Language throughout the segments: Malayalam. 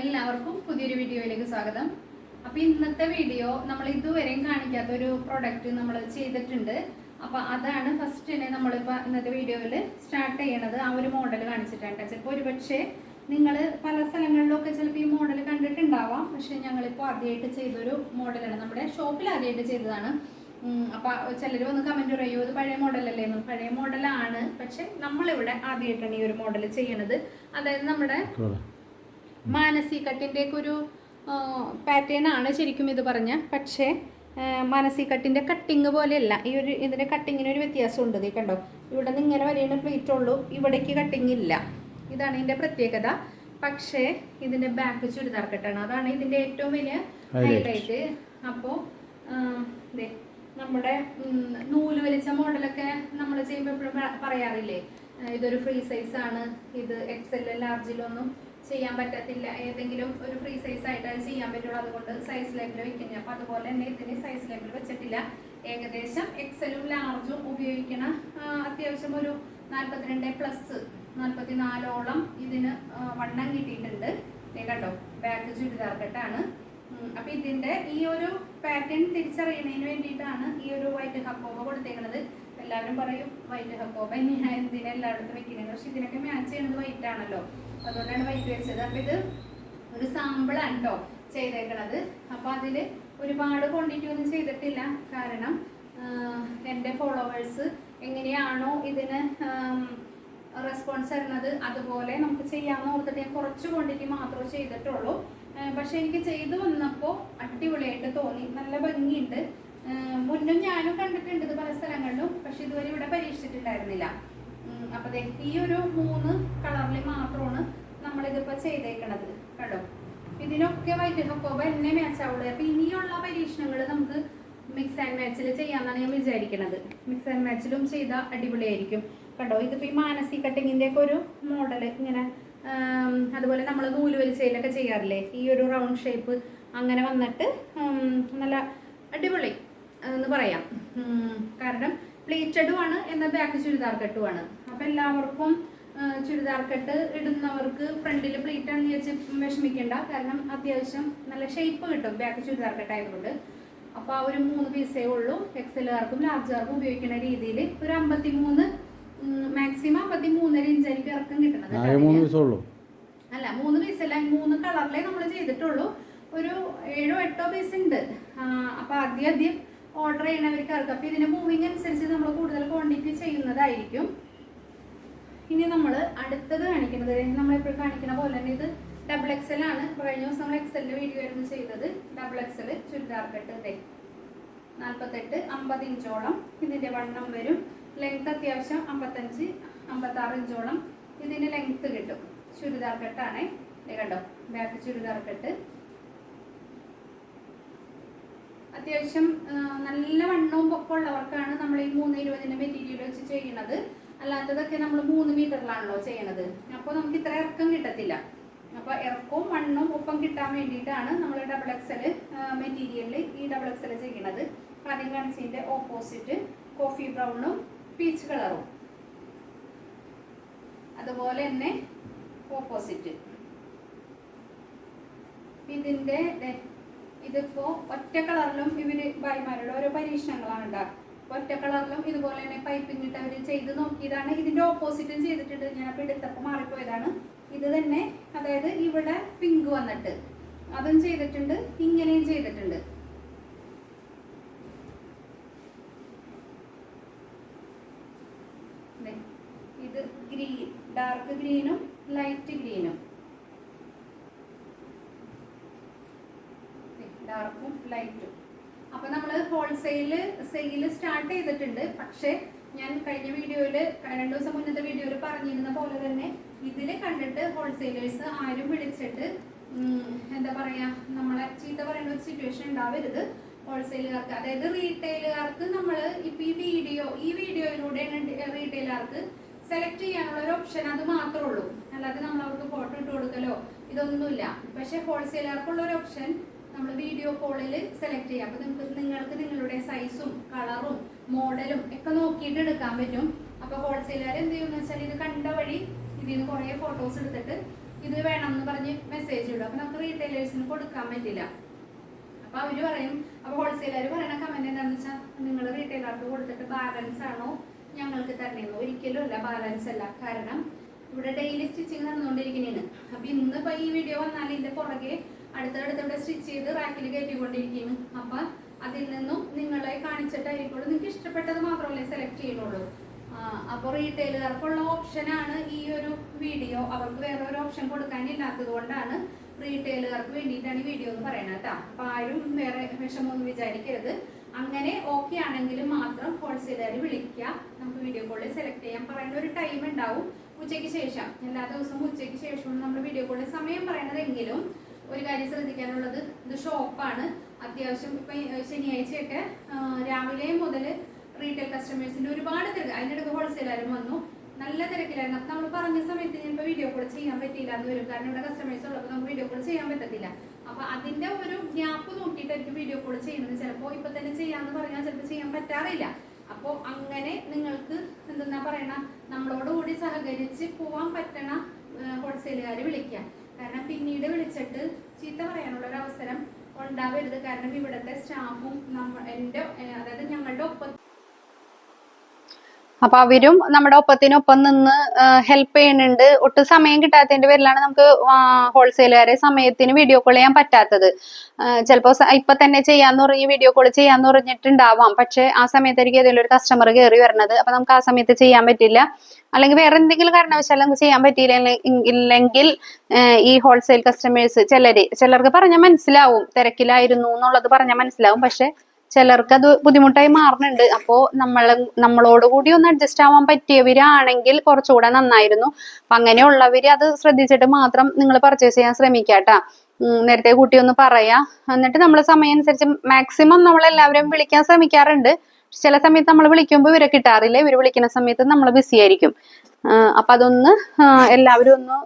എല്ലാവർക്കും പുതിയൊരു വീഡിയോയിലേക്ക് സ്വാഗതം. അപ്പോൾ ഇന്നത്തെ വീഡിയോ നമ്മൾ ഇതുവരെയും കാണിക്കാത്ത ഒരു പ്രൊഡക്റ്റ് നമ്മൾ ചെയ്തിട്ടുണ്ട്. അപ്പോൾ അതാണ് ഫസ്റ്റ് തന്നെ നമ്മളിപ്പോ ഇന്നത്തെ വീഡിയോയിൽ സ്റ്റാർട്ട് ചെയ്യണത്. ആ ഒരു മോഡൽ കാണിച്ചിട്ടാണ് ചിലപ്പോൾ ഒരുപക്ഷെ നിങ്ങൾ പല സ്ഥലങ്ങളിലൊക്കെ ചിലപ്പോൾ ഈ മോഡൽ കണ്ടിട്ടുണ്ടാവാം. പക്ഷെ ഞങ്ങളിപ്പോൾ ആദ്യമായിട്ട് ചെയ്തൊരു മോഡലാണ് നമ്മുടെ ഷോപ്പിൽ ആദ്യമായിട്ട് ചെയ്തതാണ്. അപ്പോൾ അപ്പൊ ചിലർ വന്ന് കമന്റ് പറയുമോ ഇത് പഴയ മോഡലല്ലേ എന്ന്. പഴയ മോഡലാണ് പക്ഷെ നമ്മളിവിടെ ആദ്യമായിട്ടാണ് ഈ ഒരു മോഡൽ ചെയ്യണത്. അതായത് നമ്മുടെ മാനസി കട്ടിന്റെ ഒക്കെ ഒരു പാറ്റേൺ ആണ് ശരിക്കും ഇത് പറഞ്ഞ. പക്ഷേ മാനസി കട്ടിന്റെ കട്ടിങ് പോലെയല്ല. ഈ ഒരു ഇതിന്റെ കട്ടിങ്ങിന് ഒരു വ്യത്യാസമുണ്ട്. ഇത് കണ്ടോ? ഇവിടെ നിന്ന് ഇങ്ങനെ വരെയാണ് പ്ലേറ്റ് ഉള്ളൂ. ഇവിടേക്ക് കട്ടിങ് ഇല്ല. ഇതാണ് ഇതിന്റെ പ്രത്യേകത. പക്ഷേ ഇതിന്റെ ബാക്ക് ചുരിദാർ കെട്ടാണ്. അതാണ് ഇതിന്റെ ഏറ്റവും വലിയ ഹൈലൈറ്റ് അപ്പോൾ നമ്മുടെ നൂൽ വലിച്ച മോഡലൊക്കെ നമ്മൾ ചെയ്യുമ്പോൾ എപ്പോഴും പറയാറില്ലേ? ഇതൊരു ഫ്രീ സൈസ് ആണ്. ഇത് എൽ ലാർജിലൊന്നും ചെയ്യാൻ പറ്റത്തില്ല. ഏതെങ്കിലും ഒരു ഫ്രീ സൈസ് ആയിട്ട് അത് ചെയ്യാൻ പറ്റുള്ളൂ. അതുകൊണ്ട് സൈസ് ലേബിൾ വെക്കുന്നത് അപ്പം അതുപോലെ തന്നെ ഇതിന് സൈസ് ലേബിൾ വെച്ചിട്ടില്ല. ഏകദേശം എക്സലും ലാർജും ഉപയോഗിക്കണ അത്യാവശ്യം ഒരു നാൽപ്പത്തിരണ്ട് പ്ലസ് നാൽപ്പത്തി നാലോളം ഇതിന് വണ്ണം കിട്ടിയിട്ടുണ്ട്. ദേ കണ്ടോ? ബാക്ക് ചുരിദാർ കെട്ടാണ്. അപ്പം ഇതിന്റെ ഈ ഒരു പാറ്റേൺ തിരിച്ചറിയുന്നതിന് വേണ്ടിയിട്ടാണ് ഈ ഒരു വൈറ്റ് ഹക്കോബ കൊടുത്തേക്കുന്നത് എല്ലാവരും പറയും വൈറ്റ് ഹക്കോബ ഞാൻ എന്തിനാ എല്ലായിടത്തും വെക്കുന്നത് പക്ഷെ ഇതിനൊക്കെ മാച്ച് ചെയ്യുന്നത് വൈറ്റ് ആണല്ലോ. അതുകൊണ്ടാണ് വൈറ്റ് വെച്ചത്. അപ്പം ഇത് ഒരു സാമ്പിളാണ് കേട്ടോ ചെയ്തേക്കണത്. അപ്പം അതിൽ ഒരുപാട് ക്വാണ്ടിറ്റി ഒന്നും ചെയ്തിട്ടില്ല. കാരണം എന്റെ ഫോളോവേഴ്സ് എങ്ങനെയാണോ ഇതിന് റെസ്പോൺസ് തരുന്നത് അതുപോലെ നമുക്ക് ചെയ്യാമെന്ന് ഓർത്തിട്ട് ഞാൻ കുറച്ച് ക്വാണ്ടിറ്റി മാത്രമേ ചെയ്തിട്ടുള്ളൂ. പക്ഷേ എനിക്ക് ചെയ്തു വന്നപ്പോൾ അടിപൊളിയായിട്ട് തോന്നി. നല്ല ഭംഗിയുണ്ട്. മുന്നും ഞാനും കണ്ടിട്ടുണ്ട് പല സ്ഥലങ്ങളിലും. പക്ഷെ ഇതുവരെ ഇവിടെ പരീക്ഷിച്ചിട്ടുണ്ടായിരുന്നില്ല. അപ്പോൾ അപ്പൊ ഈ ഒരു മൂന്ന് നമ്മളിതിപ്പോ ചെയ്തേക്കണത് കേട്ടോ ഇതിനൊക്കെ ഹക്കോബ എന്നെ മാച്ച് ആവുള്ളൂ. അപ്പൊ ഇനിയുള്ള പരീക്ഷണങ്ങൾ നമുക്ക് മിക്സ് ആൻഡ് മാച്ചിൽ ചെയ്യാമെന്നാണ് ഞാൻ വിചാരിക്കുന്നത് മിക്സ് ആൻഡ് മാച്ചിലും ചെയ്താൽ അടിപൊളിയായിരിക്കും. കണ്ടോ? ഇതിപ്പോ ഈ മാനസി കട്ടിങ്ങിന്റെ ഒക്കെ ഒരു മോഡൽ ഇങ്ങനെ അതുപോലെ നമ്മൾ നൂൽ വലിച്ചതിലൊക്കെ ചെയ്യാറില്ലേ? ഈ ഒരു റൗണ്ട് ഷേപ്പ് അങ്ങനെ വന്നിട്ട് നല്ല അടിപൊളി എന്ന് പറയാം. കാരണം പ്ലേറ്റഡും ആണ് എന്നാൽ ബാക്ക് ചുരിദാർ കെട്ടുമാണ് അപ്പം എല്ലാവർക്കും ചുരിദാർ കെട്ട് ഇടുന്നവർക്ക് ഫ്രണ്ടിൽ പ്ലീറ്റ് ആണെന്ന് വെച്ച് വിഷമിക്കേണ്ട. കാരണം അത്യാവശ്യം നല്ല ഷേപ്പ് കിട്ടും ബാക്ക് ചുരിദാർ കെട്ട് ആയതുകൊണ്ട്. അപ്പോൾ ആ ഒരു മൂന്ന് പീസേ ഉള്ളൂ. എക്സലുകാർക്കും ലാർജുകാർക്കും ഉപയോഗിക്കുന്ന രീതിയിൽ ഒരു അമ്പത്തി മൂന്ന് മാക്സിമം അമ്പത്തി മൂന്നര ഇറക്കം കിട്ടുന്നത് മൂന്ന് ദിവസമേ ഉള്ളൂ. അല്ല മൂന്ന് പീസല്ല മൂന്ന് കളറിലേ നമ്മൾ ചെയ്തിട്ടുള്ളൂ. ഒരു ഏഴോ എട്ടോ പീസ് ഉണ്ട്. അപ്പോൾ അപ്പൊ ആദ്യം ആദ്യം ഓർഡർ ചെയ്യണവർക്ക് ഇറക്കും. അപ്പൊ ഇതിന്റെ മൂവിങ് അനുസരിച്ച് നമ്മൾ കൂടുതൽ ക്വാണ്ടിറ്റി ചെയ്യുന്നതായിരിക്കും. ഇനി നമ്മൾ അടുത്തത് കാണിക്കുന്നത് നമ്മൾ എപ്പോഴും കാണിക്കുന്ന പോലെ തന്നെ ഇത് ഡബിൾ എക്സൽ ആണ്. കഴിഞ്ഞ ദിവസം നമ്മൾ എക്സലിന്റെ വീഡിയോ ആയിരുന്നു ചെയ്തത്. ഡബിൾ എക്സൽ ചുരിദാർ കെട്ട് ഇതേ നാൽപ്പത്തെട്ട് അമ്പത് ഇഞ്ചോളം. ഇതിന്റെ വണ്ണം വരും. ലെങ്ത് അത്യാവശ്യം അമ്പത്തഞ്ച് അമ്പത്തി ആറ് ഇഞ്ചോളം. ഇതിന്റെ ലെങ്ത് കിട്ടും. ചുരിദാർ കെട്ടാണേ. കണ്ടോ? ബാക്ക് ചുരിദാർ കെട്ട്. അത്യാവശ്യം നല്ല വണ്ണവും പൊക്കമുള്ളവർക്കാണ് നമ്മൾ ഈ മൂന്ന് ഇരുപതിന്റെ മെറ്റീരിയൽ വെച്ച് ചെയ്യുന്നത്. അല്ലാത്തതൊക്കെ നമ്മൾ മൂന്ന് മീറ്ററിലാണല്ലോ ചെയ്യണത്. അപ്പോൾ നമുക്ക് ഇത്ര ഇറക്കം കിട്ടത്തില്ല. അപ്പോൾ ഇറക്കവും മണ്ണും ഒപ്പം കിട്ടാൻ വേണ്ടിയിട്ടാണ് നമ്മൾ ഡബിൾ എക്സൽ മെറ്റീരിയലിൽ ഈ ഡബിൾ എക്സൽ ചെയ്യണത്. ആദ്യം കാണിച്ചതിന്റെ ഓപ്പോസിറ്റ് കോഫി ബ്രൗണും പീച്ച് കളറും അതുപോലെ തന്നെ ഓപ്പോസിറ്റ് ഇതിന്റെ ഇതിപ്പോൾ ഇതിപ്പോ ഒറ്റ കളറിലും ഇവർ ഭായിമാരുടെ ഓരോ പരീക്ഷണങ്ങളാണ് ഉണ്ടാകുക ഒറ്റ കളറിലും ഇതുപോലെ തന്നെ പൈപ്പിംഗ് ഇട്ട് അവർ ചെയ്ത് നോക്കിയതാണ്. ഇതിന്റെ ഓപ്പോസിറ്റും ചെയ്തിട്ടുണ്ട്. ഞാൻ അപ്പോൾ എടുത്തപ്പോൾ മാറിപ്പോയതാണ്. ഇത് തന്നെ അതായത് ഇവിടെ പിങ്ക് വന്നിട്ട്. അതും ചെയ്തിട്ടുണ്ട്. ഇങ്ങനെയും ചെയ്തിട്ടുണ്ട്. ഇത് ഗ്രീൻ ഡാർക്ക് ഗ്രീനും ലൈറ്റ് ഗ്രീനും ഡാർക്കും ലൈറ്റും അപ്പൊ നമ്മൾ ഹോൾസെയിൽ സെയിൽ സ്റ്റാർട്ട് ചെയ്തിട്ടുണ്ട്. പക്ഷെ ഞാൻ കഴിഞ്ഞ വീഡിയോയിൽ രണ്ടു ദിവസം മുന്നത്തെ വീഡിയോയിൽ പറഞ്ഞിരുന്ന പോലെ തന്നെ ഇതിൽ കണ്ടിട്ട് ഹോൾസെയിലേഴ്സ് ആരും വിളിച്ചിട്ട് എന്താ പറയാ നമ്മളെ ചീത്ത പറയുന്ന ഒരു സിറ്റുവേഷൻ ഉണ്ടാവരുത്. ഹോൾസെയിലുകാർക്ക് അതായത് റീറ്റെയിലുകാർക്ക് നമ്മൾ ഇപ്പൊ ഈ വീഡിയോ ഈ വീഡിയോയിലൂടെ റീറ്റെയിലുകാർക്ക് സെലക്ട് ചെയ്യാനുള്ള ഒരു ഓപ്ഷൻ അത് മാത്രമേ ഉള്ളൂ. അല്ലാതെ നമ്മൾ അവർക്ക് ഫോട്ടോ ഇട്ട് കൊടുക്കലോ ഇതൊന്നുമില്ല. പക്ഷെ ഹോൾസെയിലുകാർക്കുള്ള ഒരു ഓപ്ഷൻ നമ്മൾ വീഡിയോ കോളിൽ സെലക്ട് ചെയ്യാം. അപ്പോൾ നിങ്ങൾക്ക് നിങ്ങൾക്ക് നിങ്ങളുടെ സൈസും കളറും മോഡലും ഒക്കെ നോക്കിയിട്ട് എടുക്കാൻ പറ്റും. അപ്പോൾ ഹോൾസെയിലുകാർ എന്ത് ചെയ്യുമെന്ന് വെച്ചാൽ ഇത് കണ്ട വഴി ഇതിൽ നിന്ന് കുറേ ഫോട്ടോസ് എടുത്തിട്ട് ഇത് വേണം എന്ന് പറഞ്ഞ് മെസ്സേജ് ഇടും. അപ്പൊ നമുക്ക് റീറ്റെയിലേഴ്സിന് കൊടുക്കാൻ പറ്റില്ല. അപ്പോൾ അവർ പറയും അപ്പോൾ ഹോൾസെയിലർ പറയുന്ന കമന്റ് എന്താണെന്ന് വെച്ചാൽ നിങ്ങൾ റീറ്റെയിലർക്ക് കൊടുത്തിട്ട് ബാലൻസ് ആണോ ഞങ്ങൾക്ക് തരണേന്ന്. ഒരിക്കലും അല്ല ബാലൻസ് അല്ല. കാരണം ഇവിടെ ഡെയിലി സ്റ്റിച്ചിങ് നടന്നുകൊണ്ടിരിക്കുന്നതാണ്. അപ്പൊ ഇന്ന് ഇപ്പൊ ഈ വീഡിയോ വന്നാൽ ഇതിന്റെ പുറകെ അടുത്തടുത്ത് ഇവിടെ സ്റ്റിച്ച് ചെയ്ത് റാക്കിൽ കയറ്റിക്കൊണ്ടിരിക്കുന്നു അപ്പൊ അതിൽ നിന്നും നിങ്ങളെ കാണിച്ചിട്ടായിരിക്കുള്ളൂ. നിങ്ങൾക്ക് ഇഷ്ടപ്പെട്ടത് മാത്രമല്ലേ സെലക്ട് ചെയ്യുന്നുള്ളൂ. അപ്പോൾ റീറ്റെയിലുകാർക്കുള്ള ഓപ്ഷനാണ് ഈ ഒരു വീഡിയോ അവർക്ക് വേറെ ഒരു ഓപ്ഷൻ കൊടുക്കാനില്ലാത്തത് കൊണ്ടാണ് റീറ്റെയിലുകാർക്ക് വേണ്ടിയിട്ടാണ് ഈ വീഡിയോ എന്ന് പറയുന്നത് കേട്ടോ. അപ്പൊ ആരും വേറെ വിഷമമൊന്നും വിചാരിക്കരുത്. അങ്ങനെ ഓക്കെ ആണെങ്കിൽ മാത്രം ഹോൾസെയിലർ വിളിക്കുക. നമുക്ക് വീഡിയോ കോളിൽ സെലക്ട് ചെയ്യാൻ പറയുന്ന ഒരു ടൈം ഉണ്ടാവും. ഉച്ചയ്ക്ക് ശേഷം എല്ലാ ദിവസവും ഉച്ചയ്ക്ക് ശേഷമാണ് നമ്മൾ വീഡിയോ കോളിൽ സമയം പറയണതെങ്കിലും ഒരു കാര്യം ശ്രദ്ധിക്കാനുള്ളത് ഇത് ഷോപ്പാണ്. അത്യാവശ്യം ഇപ്പൊ ശനിയാഴ്ചയൊക്കെ രാവിലെ മുതൽ റീറ്റെയിൽ കസ്റ്റമേഴ്സിന്റെ ഒരുപാട് തിരക്ക്. അതിന്റെ ഇടയ്ക്ക് ഹോൾസെയിലാരും വന്നു. നല്ല തിരക്കിലായിരുന്നു. അപ്പൊ നമ്മൾ പറഞ്ഞ സമയത്ത് ഞാൻ ചിലപ്പോൾ വീഡിയോ കോൾ ചെയ്യാൻ പറ്റിയില്ല എന്ന് വരും. കാരണം ഇവിടെ കസ്റ്റമേഴ്സ് ഉള്ളപ്പോൾ നമുക്ക് വീഡിയോ കോൾ ചെയ്യാൻ പറ്റത്തില്ല. അപ്പൊ അതിന്റെ ഒരു ഗ്യാപ്പ് നോക്കിയിട്ടായിരിക്കും വീഡിയോ കോൾ ചെയ്യുന്നത്. ചിലപ്പോൾ ഇപ്പൊ തന്നെ ചെയ്യാന്ന് പറഞ്ഞാൽ ചിലപ്പോൾ ചെയ്യാൻ പറ്റാറില്ല. അപ്പോൾ അങ്ങനെ നിങ്ങൾക്ക് എന്തെന്നാ പറയണ നമ്മളോടുകൂടി സഹകരിച്ച് പോവാൻ പറ്റണ ഹോൾസെയിലുകാർ വിളിക്കുക കാരണം പിന്നീട് വിളിച്ചിട്ട് ചീത്ത പറയാനുള്ള ഒരു അവസരം ഉണ്ടാവരുത്. കാരണം ഇവിടുത്തെ സ്റ്റാഫും നമ്മ എന്റെ ഏഹ് അതായത് ഞങ്ങളുടെ ഒപ്പം അപ്പൊ അവരും നമ്മുടെ ഒപ്പത്തിനൊപ്പം നിന്ന് ഹെൽപ്പ് ചെയ്യുന്നുണ്ട്. ഒട്ടും സമയം കിട്ടാത്തതിന്റെ പേരിലാണ് നമുക്ക് ഹോൾസെയിലുകാരെ സമയത്തിന് വീഡിയോ കോൾ ചെയ്യാൻ പറ്റാത്തത്. ചിലപ്പോൾ ഇപ്പൊ തന്നെ ചെയ്യാന്ന് പറഞ്ഞ് വീഡിയോ കോൾ ചെയ്യാന്ന് പറഞ്ഞിട്ടുണ്ടാവാം. പക്ഷെ ആ സമയത്തായിരിക്കും ഏതെങ്കിലും ഒരു കസ്റ്റമർ കയറി വരണത്. അപ്പൊ നമുക്ക് ആ സമയത്ത് ചെയ്യാൻ പറ്റില്ല. അല്ലെങ്കിൽ വേറെ എന്തെങ്കിലും കാരണവശാലും നമുക്ക് ചെയ്യാൻ പറ്റിയില്ല. ഇല്ലെങ്കിൽ ഈ ഹോൾസെയിൽ കസ്റ്റമേഴ്സ് ചിലര് ചിലർക്ക് പറഞ്ഞാൽ മനസ്സിലാവും. തിരക്കിലായിരുന്നു എന്നുള്ളത് പറഞ്ഞാൽ മനസ്സിലാവും. പക്ഷെ ചിലർക്ക് അത് ബുദ്ധിമുട്ടായി മാറുന്നുണ്ട്. അപ്പോ നമ്മൾ നമ്മളോട് കൂടി ഒന്ന് അഡ്ജസ്റ്റ് ആവാൻ പറ്റിയവരാണെങ്കിൽ കുറച്ചുകൂടെ നന്നായിരുന്നു. അപ്പൊ അങ്ങനെയുള്ളവര് അത് ശ്രദ്ധിച്ചിട്ട് മാത്രം നിങ്ങൾ പർച്ചേസ് ചെയ്യാൻ ശ്രമിക്കാട്ടാ. നേരത്തെ കൂട്ടി ഒന്ന് പറയാ. എന്നിട്ട് നമ്മൾ സമയം അനുസരിച്ച് മാക്സിമം നമ്മൾ എല്ലാവരും വിളിക്കാൻ ശ്രമിക്കാറുണ്ട്. ചില സമയത്ത് നമ്മൾ വിളിക്കുമ്പോൾ ഇവരെ കിട്ടാറില്ല. ഇവർ വിളിക്കുന്ന സമയത്ത് നമ്മൾ ബിസി ആയിരിക്കും. അപ്പൊ അതൊന്ന് എല്ലാവരും ഒന്ന്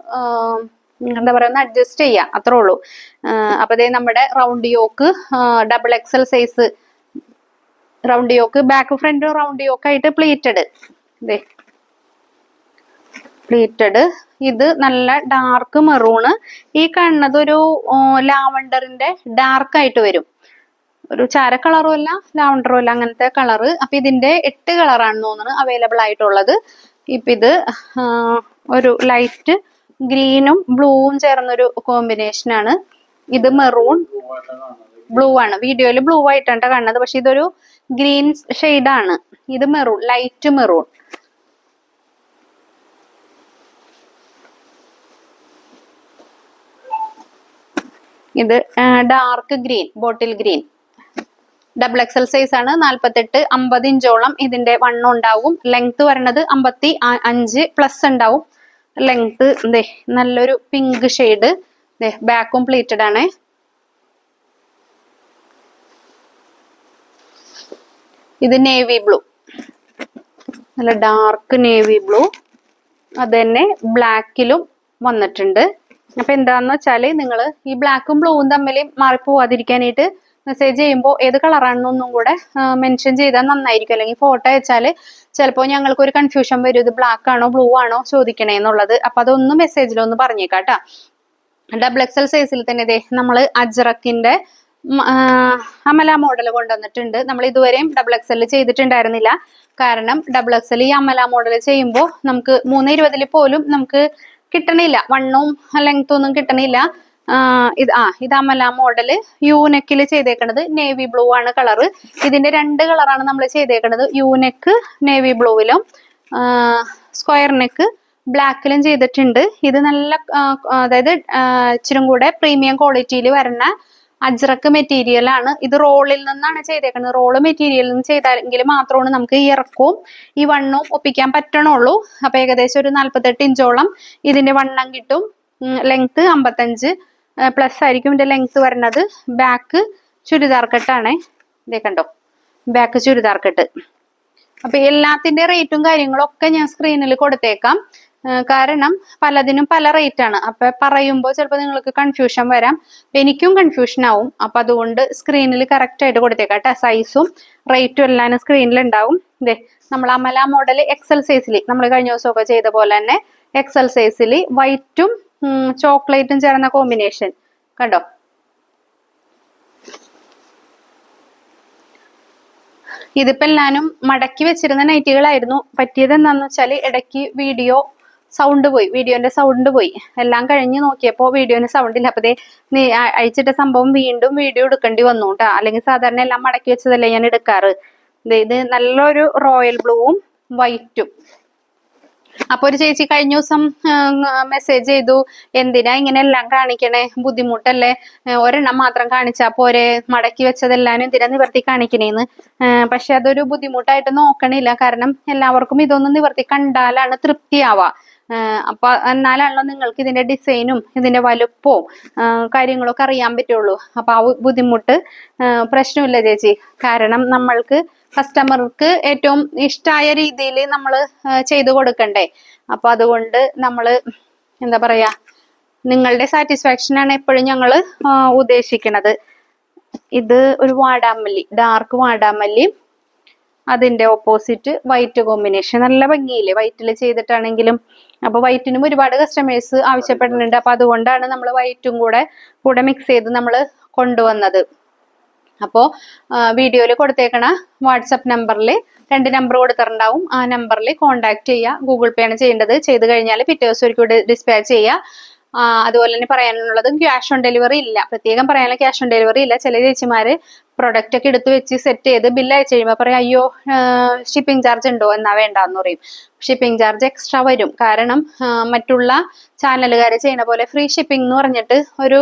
എന്താ പറയാ ഒന്ന് അഡ്ജസ്റ്റ് ചെയ്യുക അത്രേ ഉള്ളൂ. അപ്പൊ നമ്മുടെ round yoke double XL size round yoke back front round yoke ആയിട്ട് പ്ലീറ്റഡ് ദേ. പ്ലീറ്റഡ് ഇത് നല്ല ഡാർക്ക് മെറൂണ് ഈ കാണുന്നത് ഒരു ലാവണ്ടറിന്റെ ഡാർക്ക് ആയിട്ട് വരും. ഒരു ചാര കളറും അല്ല ലാവണ്ടറും അല്ല അങ്ങനത്തെ കളറ് അപ്പൊ ഇതിന്റെ എട്ട് കളറാണ് തോന്നുന്നത് അവൈലബിൾ ആയിട്ടുള്ളത്. ഇപ്പൊ ഇത് ഒരു ലൈറ്റ് ഗ്രീനും ബ്ലൂവും ചേർന്നൊരു കോമ്പിനേഷൻ ആണ്. ഇത് മെറൂൺ ബ്ലൂ ആണ്. വീഡിയോയിൽ ബ്ലൂ ആയിട്ടാണ് കാണുന്നത്. പക്ഷെ ഇതൊരു ഗ്രീൻ ആണ്. ഇത് മെറൂൺ ലൈറ്റ് മെറൂൺ ഇത് dark green bottle green double XL size ആണ്. നാൽപ്പത്തെട്ട് അമ്പത് ഇഞ്ചോളം ഇതിന്റെ വണ്ണം ഉണ്ടാവും. ലെങ്ത് വരണത് അമ്പത്തി അഞ്ച് പ്ലസ് ഉണ്ടാവും. ലെങ്ത് ദേ നല്ലൊരു പിങ്ക് ഷെയ്ഡ് ബാക്ക് കംപ്ലീറ്റഡ് ആണ്. ഇത് നേവി ബ്ലൂ നല്ല ഡാർക്ക് നേവി ബ്ലൂ അത് തന്നെ ബ്ലാക്കിലും വന്നിട്ടുണ്ട്. അപ്പൊ എന്താന്ന് വെച്ചാൽ നിങ്ങൾ ഈ ബ്ലാക്കും ബ്ലൂവും തമ്മിൽ മാറിപ്പോവാതിരിക്കാനായിട്ട് മെസ്സേജ് ചെയ്യുമ്പോൾ ഏത് കളറാണെന്നൊന്നും കൂടെ മെൻഷൻ ചെയ്താൽ നന്നായിരിക്കും. അല്ലെങ്കിൽ ഫോട്ടോ അയച്ചാൽ ചിലപ്പോൾ ഞങ്ങൾക്ക് ഒരു കൺഫ്യൂഷൻ വരും. ഇത് ബ്ലാക്ക് ആണോ ബ്ലൂ ആണോ ചോദിക്കണേ എന്നുള്ളത്. അപ്പൊ അതൊന്ന് മെസ്സേജിലൊന്ന് പറഞ്ഞേക്കാട്ടാ. ഡബിൾ എക്സൽ സൈസിൽ തന്നെ ഇതേ നമ്മൾ അജ്രക്കിന്റെ അമല മോഡൽ കൊണ്ടുവന്നിട്ടുണ്ട്. നമ്മൾ ഇതുവരെയും ഡബിൾ എക്സൽ ചെയ്തിട്ടുണ്ടായിരുന്നില്ല. കാരണം ഡബിൾ എക്സൽ ഈ അമല മോഡൽ ചെയ്യുമ്പോൾ നമുക്ക് മൂന്ന് ഇരുപതിൽ പോലും നമുക്ക് കിട്ടണില്ല. വണ്ണവും ലെങ്ത്തും ഒന്നും കിട്ടണില്ല. ഇത് ആ ഇത് അമല മോഡൽ യൂനെക്കിൽ ചെയ്തേക്കണത് നേവി ബ്ലൂ ആണ് കളറ് ഇതിന്റെ രണ്ട് കളറാണ് നമ്മൾ ചെയ്തേക്കണത്. യൂനെക്ക് നേവി ബ്ലൂവിലും സ്ക്വയർ നെക്ക് ബ്ലാക്കിലും ചെയ്തിട്ടുണ്ട്. ഇത് നല്ല അതായത് ഇച്ചിരും കൂടെ പ്രീമിയം ക്വാളിറ്റിയിൽ വരുന്ന അജ്രക്ക് മെറ്റീരിയൽ ആണ്. ഇത് റോളിൽ നിന്നാണ് ചെയ്തേക്കുന്നത്. റോൾ മെറ്റീരിയലിൽ നിന്ന് ചെയ്തെങ്കിൽ മാത്രമാണ് നമുക്ക് ഈ ഇറക്കവും ഈ വണ്ണവും ഒപ്പിക്കാൻ പറ്റണുള്ളൂ. അപ്പൊ ഏകദേശം ഒരു നാല്പത്തെട്ട് ഇഞ്ചോളം ഇതിന്റെ വണ്ണം കിട്ടും. ലെങ്ത് അമ്പത്തഞ്ച് പ്ലസ് ആയിരിക്കും ഇതിന്റെ ലെങ്ത് വരുന്നത് ബാക്ക് ചുരിദാർ കെട്ടാണേ. ഇതേ കണ്ടോ? ബാക്ക് ചുരിദാർ കെട്ട്. അപ്പൊ എല്ലാത്തിന്റെ റേറ്റും കാര്യങ്ങളും ഒക്കെ ഞാൻ സ്ക്രീനിൽ കൊടുത്തേക്കാം. കാരണം പലതിനും പല റേറ്റ് ആണ്. അപ്പൊ പറയുമ്പോൾ ചിലപ്പോൾ നിങ്ങൾക്ക് കൺഫ്യൂഷൻ വരാം. എനിക്കും കൺഫ്യൂഷൻ ആവും. അപ്പൊ അതുകൊണ്ട് സ്ക്രീനിൽ കറക്റ്റ് ആയിട്ട് കൊടുത്തേക്കാം കേട്ടോ സൈസും റേറ്റും എല്ലാം സ്ക്രീനിൽ ഉണ്ടാവും ഇതേ നമ്മൾ അമല മോഡൽ എക്സൽ സൈസിൽ നമ്മൾ കഴിഞ്ഞ ദിവസമൊക്കെ ചെയ്ത പോലെ തന്നെ എക്സൽ സൈസിൽ വൈറ്റും ചോക്ലേറ്റും ചേർന്ന കോമ്പിനേഷൻ കണ്ടോ? ഇതിപ്പോ എല്ലാനും മടക്കി വെച്ചിരുന്ന നൈറ്റികളായിരുന്നു പറ്റിയത് എന്താന്ന് വെച്ചാൽ ഇടയ്ക്ക് വീഡിയോ സൗണ്ട് പോയി വീഡിയോന്റെ സൗണ്ട് പോയി. എല്ലാം കഴിഞ്ഞ് നോക്കിയപ്പോ വീഡിയോന് സൗണ്ട് ഇല്ല. അപ്പതേ നീ അഴിച്ചിട്ട സംഭവം വീണ്ടും വീഡിയോ എടുക്കേണ്ടി വന്നു കേട്ടോ അല്ലെങ്കിൽ സാധാരണ എല്ലാം മടക്കി വെച്ചതല്ലേ ഞാൻ എടുക്കാറ്. ഇത് നല്ലൊരു റോയൽ ബ്ലൂവും വൈറ്റും അപ്പൊ ഒരു ചേച്ചി കഴിഞ്ഞ ദിവസം മെസ്സേജ് ചെയ്തു. എന്തിനാ ഇങ്ങനെ എല്ലാം കാണിക്കണേ? ബുദ്ധിമുട്ടല്ലേ? ഒരെണ്ണം മാത്രം കാണിച്ചാ പോരെ? മടക്കി വെച്ചതെല്ലാം എന്തിനാ നിവർത്തി കാണിക്കണേന്ന്? പക്ഷെ അതൊരു ബുദ്ധിമുട്ടായിട്ട് നോക്കണില്ല. കാരണം എല്ലാവർക്കും ഇതൊന്നും നിവർത്തി കണ്ടാലാണ് തൃപ്തിയാവാ. അപ്പൊ എന്നാലാണല്ലോ നിങ്ങൾക്ക് ഇതിന്റെ ഡിസൈനും ഇതിന്റെ വലുപ്പവും കാര്യങ്ങളൊക്കെ അറിയാൻ പറ്റുള്ളൂ. അപ്പൊ ആ ബുദ്ധിമുട്ട് പ്രശ്നമില്ല ചേച്ചി. കാരണം നമ്മൾക്ക് കസ്റ്റമർക്ക് ഏറ്റവും ഇഷ്ടമായ രീതിയിൽ നമ്മൾ ചെയ്തു കൊടുക്കണ്ടേ. അപ്പൊ അതുകൊണ്ട് നമ്മൾ എന്താ പറയാ നിങ്ങളുടെ സാറ്റിസ്ഫാക്ഷൻ ആണ് എപ്പോഴും ഞങ്ങൾ ഉദ്ദേശിക്കുന്നത് ഇത് ഒരു വാടാമല്ലി ഡാർക്ക് വാടാമല്ലി അതിന്റെ ഓപ്പോസിറ്റ് വൈറ്റ് കോമ്പിനേഷൻ നല്ല ഭംഗിയില്ലേ? വൈറ്റിൽ ചെയ്തിട്ടാണെങ്കിലും. അപ്പൊ വൈറ്റിനും ഒരുപാട് കസ്റ്റമേഴ്സ് ആവശ്യപ്പെടുന്നുണ്ട്. അപ്പൊ അതുകൊണ്ടാണ് നമ്മൾ വൈറ്റും കൂടെ കൂടെ മിക്സ് ചെയ്ത് നമ്മൾ കൊണ്ടുവന്നത്. അപ്പോൾ വീഡിയോയിൽ കൊടുത്തേക്കണ വാട്സപ്പ് നമ്പറിൽ രണ്ട് നമ്പർ കൊടുത്തിട്ടുണ്ടാവും. ആ നമ്പറിൽ കോൺടാക്ട് ചെയ്യുക ഗൂഗിൾ പേ ആണ് ചെയ്യേണ്ടത്. ചെയ്ത് കഴിഞ്ഞാൽ പിറ്റേ ദിവസം ഒരിക്കൽ ഡിസ്പാച്ച് ചെയ്യുക അതുപോലെ തന്നെ പറയാനുള്ളത് ക്യാഷ് ഓൺ ഡെലിവറി ഇല്ല. പ്രത്യേകം പറയാനുള്ള ക്യാഷ് ഓൺ ഡെലിവറി ഇല്ല. ചില ചേച്ചിമാര് പ്രൊഡക്റ്റ് ഒക്കെ എടുത്ത് വെച്ച് സെറ്റ് ചെയ്ത് ബില്ല് അയച്ചു കഴിയുമ്പോൾ പറയാം അയ്യോ ഷിപ്പിംഗ് ചാർജ് ഉണ്ടോ? എന്നാ വേണ്ടെന്ന് പറയും. ഷിപ്പിംഗ് ചാർജ് എക്സ്ട്രാ വരും. കാരണം മറ്റുള്ള ചാനലുകാർ ചെയ്യുന്ന പോലെ ഫ്രീ ഷിപ്പിംഗ് എന്ന് പറഞ്ഞിട്ട് ഒരു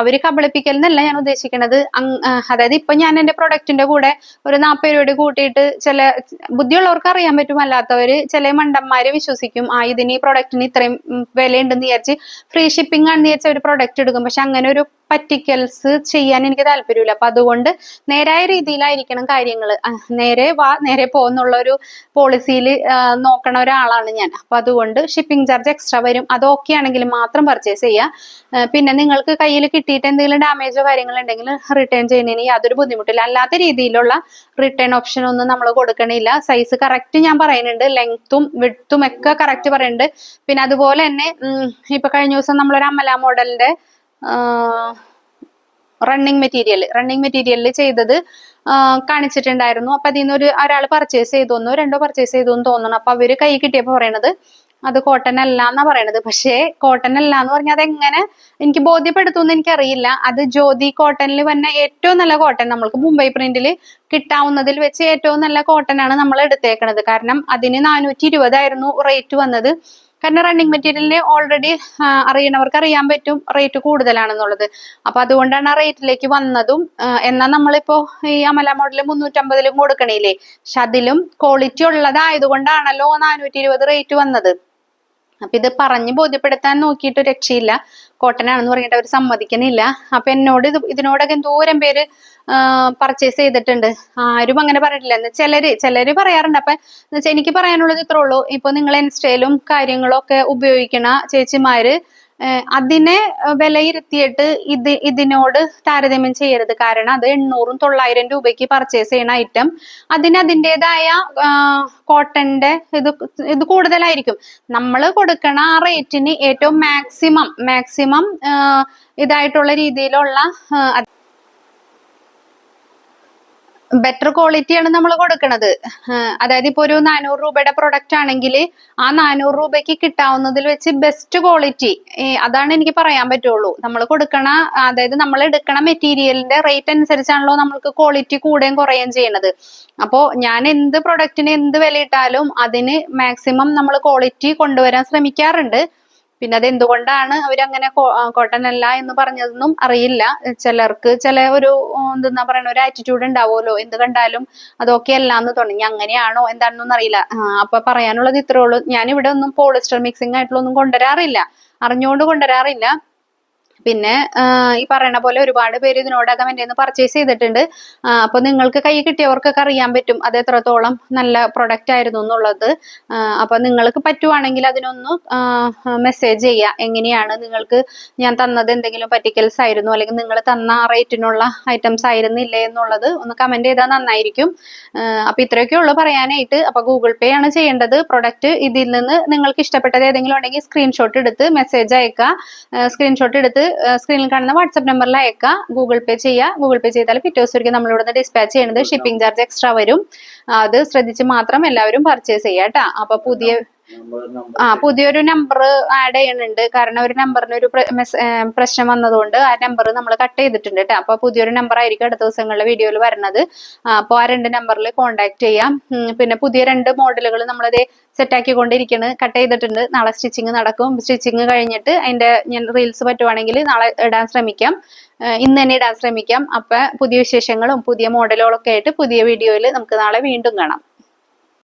അവർ കബളിപ്പിക്കൽ എന്നല്ല ഞാൻ ഉദ്ദേശിക്കുന്നത് അതായത് ഇപ്പൊ ഞാൻ എന്റെ പ്രൊഡക്റ്റിന്റെ കൂടെ ഒരു നാൽപ്പത് രൂപയുടെ കൂട്ടിയിട്ട് ചില ബുദ്ധിയുള്ളവർക്ക് അറിയാൻ പറ്റും അല്ലാത്തവര് ചില മണ്ടന്മാര് വിശ്വസിക്കും ആ ഇതിന് ഈ പ്രൊഡക്റ്റിന് ഇത്രയും വിലയുണ്ടെന്ന് വിചാരിച്ച് ഫ്രീ ഷിപ്പിംഗ് ആണെന്ന് വിചാരിച്ച ഒരു പ്രൊഡക്റ്റ് എടുക്കും. പക്ഷെ അങ്ങനെ ഒരു പറ്റിക്കൽസ് ചെയ്യാൻ എനിക്ക് താല്പര്യമില്ല. അപ്പൊ അതുകൊണ്ട് നേരായ രീതിയിലായിരിക്കണം കാര്യങ്ങൾ നേരെ വാ നേരെ പോകുന്നുള്ള ഒരു പോളിസിയിൽ നോക്കണ ഒരാളാണ് ഞാൻ. അപ്പൊ അതുകൊണ്ട് ഷിപ്പിംഗ് ചാർജ് എക്സ്ട്രാ വരും. അത് ഓക്കെ ആണെങ്കിൽ മാത്രം പർച്ചേസ് ചെയ്യുക പിന്നെ നിങ്ങൾക്ക് കയ്യിൽ കിട്ടിയിട്ട് എന്തെങ്കിലും ഡാമേജോ കാര്യങ്ങളോ ഉണ്ടെങ്കിൽ റിട്ടേൺ ചെയ്യുന്നതിന് യാതൊരു ബുദ്ധിമുട്ടില്ല. അല്ലാത്ത രീതിയിലുള്ള റിട്ടേൺ ഓപ്ഷൻ ഒന്നും നമ്മൾ കൊടുക്കണില്ല. സൈസ് കറക്റ്റ് ഞാൻ പറയുന്നുണ്ട്. ലെങ്ത്തും വിഡ്ത്തും ഒക്കെ കറക്റ്റ് പറയുന്നുണ്ട്. പിന്നെ അതുപോലെ തന്നെ ഇപ്പൊ കഴിഞ്ഞ ദിവസം നമ്മളൊരു അമല മോഡലിന്റെ റണ്ണിങ് മെറ്റീരിയൽ റണ്ണിങ് മെറ്റീരിയലിൽ ചെയ്തത് കാണിച്ചിട്ടുണ്ടായിരുന്നു. അപ്പൊ അതിൽ നിന്ന് ഒരു ഒരാൾ പർച്ചേസ് ചെയ്തു ഒന്നോ രണ്ടോ പർച്ചേസ് ചെയ്തു എന്ന് തോന്നുന്നു. അപ്പൊ അവർ കൈ കിട്ടിയപ്പോ പറയണത് അത് കോട്ടൺ അല്ല എന്നാ പറയണത്. പക്ഷേ കോട്ടൺ അല്ല എന്ന് പറഞ്ഞാൽ അതെങ്ങനെ എനിക്ക് ബോധ്യപ്പെടുത്തുമെന്ന് എനിക്കറിയില്ല. അത് ജ്യോതി കോട്ടണിൽ വന്ന ഏറ്റവും നല്ല കോട്ടൺ നമ്മൾക്ക് മുംബൈ പ്രിന്റിൽ കിട്ടാവുന്നതിൽ വെച്ച് ഏറ്റവും നല്ല കോട്ടൺ ആണ് നമ്മൾ എടുത്തേക്കണത് കാരണം അതിന് നാനൂറ്റി ഇരുപതായിരുന്നു റേറ്റ് വന്നത്. കാരണം റണ്ണിങ് മെറ്റീരിയലിന് ഓൾറെഡി അറിയണവർക്ക് അറിയാൻ പറ്റും റേറ്റ് കൂടുതലാണെന്നുള്ളത്. അപ്പൊ അതുകൊണ്ടാണ് ആ റേറ്റിലേക്ക് വന്നതും എന്നാൽ നമ്മളിപ്പോ ഈ അമല മോഡൽ മുന്നൂറ്റമ്പതിലും കൊടുക്കണില്ലേ? പക്ഷെ അതിലും ക്വാളിറ്റി ഉള്ളതായതുകൊണ്ടാണല്ലോ നാനൂറ്റി ഇരുപത് റേറ്റ് വന്നത്. അപ്പൊ ഇത് പറഞ്ഞു ബോധ്യപ്പെടുത്താൻ നോക്കിയിട്ട് രക്ഷയില്ല. കോട്ടൺ ആണെന്ന് പറഞ്ഞിട്ട് അവർ സമ്മതിക്കുന്നില്ല. അപ്പൊ എന്നോട് ഇത് ഇതിനോടൊക്കെ എന്തോരം പേര് പർച്ചേസ് ചെയ്തിട്ടുണ്ട്. ആരും അങ്ങനെ പറഞ്ഞിട്ടില്ല. എന്ന് ചിലര് ചിലര് പറയാറുണ്ട്. അപ്പൊ എന്ന് വെച്ചാൽ എനിക്ക് പറയാനുള്ളത് ഇത്രേ ഉള്ളൂ. ഇപ്പൊ നിങ്ങൾ ഇൻസ്റ്റയിലും കാര്യങ്ങളും ഒക്കെ ഉപയോഗിക്കണ ചേച്ചിമാര് അതിനെ വിലയിരുത്തിയിട്ട് ഇത് ഇതിനോട് താരതമ്യം ചെയ്യരുത്. കാരണം അത് എണ്ണൂറും തൊള്ളായിരം രൂപയ്ക്ക് പർച്ചേസ് ചെയ്യുന്ന ഐറ്റം അതിന് അതിന്റെതായ കോട്ടന്റെ ഇത് ഇത് കൂടുതലായിരിക്കും. നമ്മൾ കൊടുക്കണ ആ റേറ്റിന് ഏറ്റവും മാക്സിമം മാക്സിമം ഇതായിട്ടുള്ള രീതിയിലുള്ള ബെറ്റർ ക്വാളിറ്റിയാണ് നമ്മൾ കൊടുക്കുന്നത് അതായത് ഇപ്പോൾ ഒരു നാനൂറ് രൂപയുടെ പ്രൊഡക്റ്റ് ആണെങ്കിൽ ആ നാനൂറ് രൂപയ്ക്ക് കിട്ടാവുന്നതിൽ വെച്ച് ബെസ്റ്റ് ക്വാളിറ്റി അതാണ് എനിക്ക് പറയാൻ പറ്റുള്ളൂ. നമ്മൾ കൊടുക്കണ അതായത് നമ്മൾ എടുക്കണ മെറ്റീരിയലിന്റെ റേറ്റ് അനുസരിച്ചാണല്ലോ നമ്മൾക്ക് ക്വാളിറ്റി കൂടുകയും കുറയുകയും ചെയ്യണത്. അപ്പോൾ ഞാൻ എന്ത് പ്രൊഡക്റ്റിന് എന്ത് വിലയിട്ടാലും അതിന് മാക്സിമം നമ്മൾ ക്വാളിറ്റി കൊണ്ടുവരാൻ ശ്രമിക്കാറുണ്ട്. പിന്നെ അത് എന്തുകൊണ്ടാണ് അവരങ്ങനെ കോട്ടൺ അല്ല എന്ന് പറഞ്ഞതൊന്നും അറിയില്ല. ചിലർക്ക് ചില ഒരു എന്താ പറയണ ഒരു ആറ്റിറ്റ്യൂഡ് ഉണ്ടാവുമല്ലോ. എന്ത് കണ്ടാലും അതൊക്കെ അല്ല എന്ന് തുടങ്ങി അങ്ങനെയാണോ? എന്താണെന്നൊന്നും അറിയില്ല. അപ്പൊ പറയാനുള്ളത് ഇത്രേ ഉള്ളൂ. ഞാൻ ഇവിടെ ഒന്നും പോളിസ്റ്റർ മിക്സിംഗ് ആയിട്ടുള്ള ഒന്നും കൊണ്ടുവരാറില്ല. അറിഞ്ഞുകൊണ്ട് കൊണ്ടുവരാറില്ല. പിന്നെ ഈ പറയണ പോലെ ഒരുപാട് പേര് ഇതിനോടകം എന്റെ നിന്ന് പർച്ചേസ് ചെയ്തിട്ടുണ്ട്. അപ്പോൾ അപ്പൊ നിങ്ങൾക്ക് കൈ കിട്ടിയവർക്കൊക്കെ അറിയാൻ പറ്റും അത് എത്രത്തോളം നല്ല പ്രൊഡക്റ്റ് ആയിരുന്നു എന്നുള്ളത്. അപ്പോൾ അപ്പൊ നിങ്ങൾക്ക് പറ്റുവാണെങ്കിൽ അതിനൊന്ന് മെസ്സേജ് ചെയ്യുക എങ്ങനെയാണ് നിങ്ങൾക്ക് ഞാൻ തന്നത് എന്തെങ്കിലും പറ്റിക്കൽസ് ആയിരുന്നു അല്ലെങ്കിൽ നിങ്ങൾ തന്ന റേറ്റിനുള്ള ഐറ്റംസ് ആയിരുന്നില്ലേ എന്നുള്ളത് ഒന്ന് കമന്റ് ചെയ്താൽ നന്നായിരിക്കും. അപ്പോൾ അപ്പൊ ഇത്രയൊക്കെ ഉള്ളു പറയാനായിട്ട്. അപ്പൊ ഗൂഗിൾ പേ ആണ് ചെയ്യേണ്ടത്. പ്രൊഡക്റ്റ് ഇതിൽ നിന്ന് നിങ്ങൾക്ക് ഇഷ്ടപ്പെട്ടത് ഏതെങ്കിലും ഉണ്ടെങ്കിൽ സ്ക്രീൻഷോട്ട് എടുത്ത് മെസ്സേജ് അയക്കുക സ്ക്രീൻഷോട്ട് എടുത്ത് സ്ക്രീനിൽ കാണുന്ന വാട്സപ്പ് നമ്പറിൽ അയക്കുക ഗൂഗിൾ പേ ചെയ്യുക ഗൂഗിൾ പേ ചെയ്താൽ പിറ്റേ ദിവസം ഒരിക്കൽ നമ്മളിവിടെ ഡിസ്പാച്ച് ചെയ്യുന്നത് ഷിപ്പിംഗ് ചാർജ് എക്സ്ട്രാ വരും. അത് ശ്രദ്ധിച്ച് മാത്രം എല്ലാവരും പർച്ചേസ് ചെയ്യാം കേട്ടോ അപ്പൊ പുതിയ ആ പുതിയൊരു നമ്പർ ആഡ് ചെയ്യുന്നുണ്ട് കാരണം ഒരു നമ്പറിന് ഒരു പ്രശ്നം വന്നതുകൊണ്ട് ആ നമ്പർ നമ്മൾ കട്ട് ചെയ്തിട്ടുണ്ട് കേട്ടോ അപ്പൊ പുതിയൊരു നമ്പർ ആയിരിക്കും അടുത്ത ദിവസങ്ങളിൽ വീഡിയോയിൽ വരുന്നത് അപ്പോൾ ആ രണ്ട് നമ്പറിൽ കോൺടാക്ട് ചെയ്യാം. പിന്നെ പുതിയ രണ്ട് മോഡലുകൾ നമ്മളത് സെറ്റ് ആക്കിക്കൊണ്ടിരിക്കുന്നത് കട്ട് ചെയ്തിട്ടുണ്ട്. നാളെ സ്റ്റിച്ചിങ് നടക്കും. സ്റ്റിച്ചിങ് കഴിഞ്ഞിട്ട് അതിന്റെ ഞാൻ റീൽസ് പറ്റുവാണെങ്കിൽ നാളെ ഇടാൻ ശ്രമിക്കാം. ഇന്ന് തന്നെ ഇടാൻ ശ്രമിക്കാം. അപ്പൊ പുതിയ വിശേഷങ്ങളും പുതിയ മോഡലുകളൊക്കെ ആയിട്ട് പുതിയ വീഡിയോയിൽ നമുക്ക് നാളെ വീണ്ടും കാണാം.